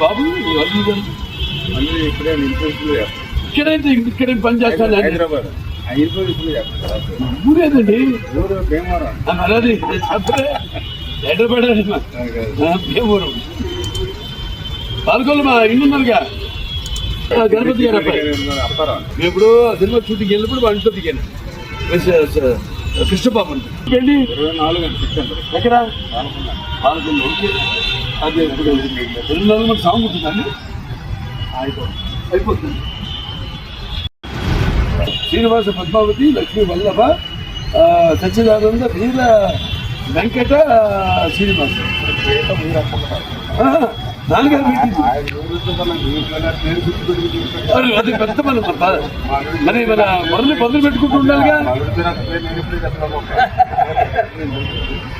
బాబు insurance ఇక్కడైతే ఇక్కడే పని చేస్తాను హైదరాబాద్. ఊరేదండి? అలాది. ఎడబడాలి భీమవరం. పాల్గొల్లు మా ఇల్లు ఉన్నారుగా గణపతి గారు అబ్బాయి. ఆ సినిమా షూటింగ్ వెళ్ళినప్పుడు వాళ్ళ ఇంట్లో దిగాను. కృష్ణబాబు వెళ్ళి ఇరవై నాలుగు ఎక్కడ? ఓకే అదే ఇప్పుడు రెండు నాలుగు మంది సాంగ్ ఉంటుందండి. అయిపోతుంది. శ్రీనివాస పద్మావతి లక్ష్మీ వల్లభ సచ్చిదానంద వీర వెంకట శ్రీనివాస. ఆ, మరి అది పెద్ద మన మరి మన మొదలు మొదలు పెట్టుకుంటూ ఉండాలిగా.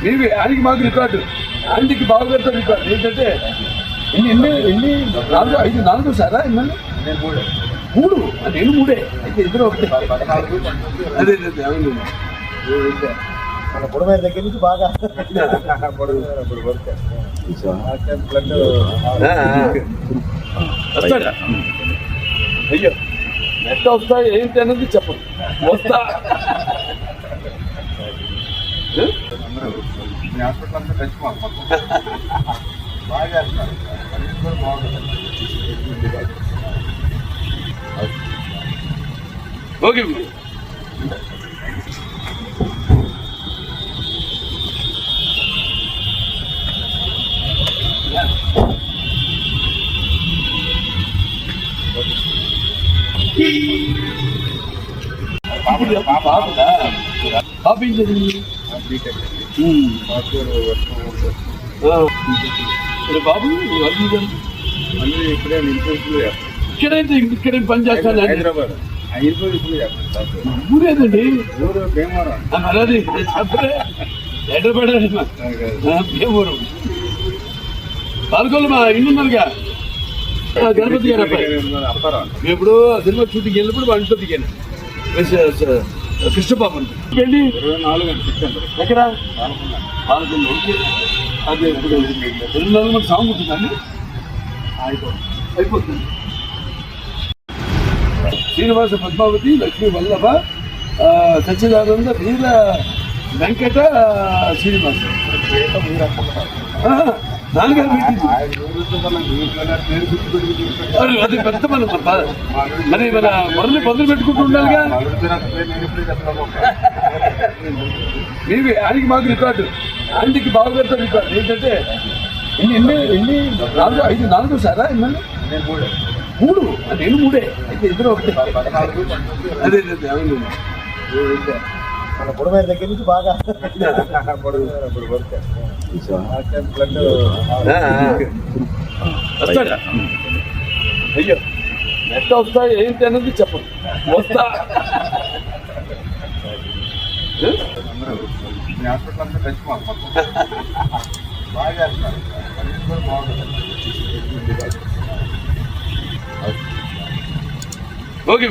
మీవి ఆయనకి మాకు రికార్డు. ఆయనకి బావగారితో రికార్డు. ఏంటంటే ఎన్ని ఎన్ని ఎన్ని నాలుగు ఐదు నాలుగు సారా ఎన్ని నేను మూడే. మూడు నేను మూడే. అయితే ఇద్దరు ఒకటే. అదే అదే అవును. మన బుడమేర దగ్గర నుంచి బాగా అప్పుడు వరకు. ఆ టైం వస్తాడా అయ్యో ఎంత వస్తా ఏంటి అనేది చెప్పండి వస్తా మీ హాస్పిటల్ అంతా బాగా బాగుంటుంది ఓకే ఇప్పుడు ఏం చదివింది బాబు వాళ్ళు ఇక్కడైతే ఇక్కడే పని చేస్తాను హైదరాబాద్ ఊరేదండి అలాది భీమవరం పాల్గొల్లు మా ఇల్లు ఉన్నారుగా గణపతి గారు అబ్బాయి ఇప్పుడు సినిమా షూటింగ్ వెళ్ళినప్పుడు వాళ్ళ ఇంట్లో దిగాను. కృష్ణబాబు వెళ్ళి ఎక్కడ? పాల్గొల్లు ఓకే అదే ఇప్పుడు రెండు నాలుగు మంది సాంగ్ ఉంటుందండి అయిపోతుంది. శ్రీనివాస పద్మావతి లక్ష్మీ వల్లభ సచ్చిదానంద వీర వెంకట శ్రీనివాస. మరి అది పెద్ద మన మరి మన మొదలు మొదలు పెట్టుకుంటూ ఉండాలిగా. మీవి ఆయనకి మాకు రికార్డు. ఆయనకి బావగారితో రికార్డు. ఏంటంటే ఎన్ని ఎన్ని ఎన్ని నాలుగు ఐదు నాలుగు సారా ఎన్ని నేను మూడే. నేను మూడే. అయితే ఇద్దరు ఒకటే. అదే అవును. మన బుడమేర దగ్గర నుంచి బాగా టైం వస్తాడా అయ్యో ఎట్లా వస్తా ఏంటి అనేది చెప్పండి వస్తా బాగా బాగుంటుంది ఓకే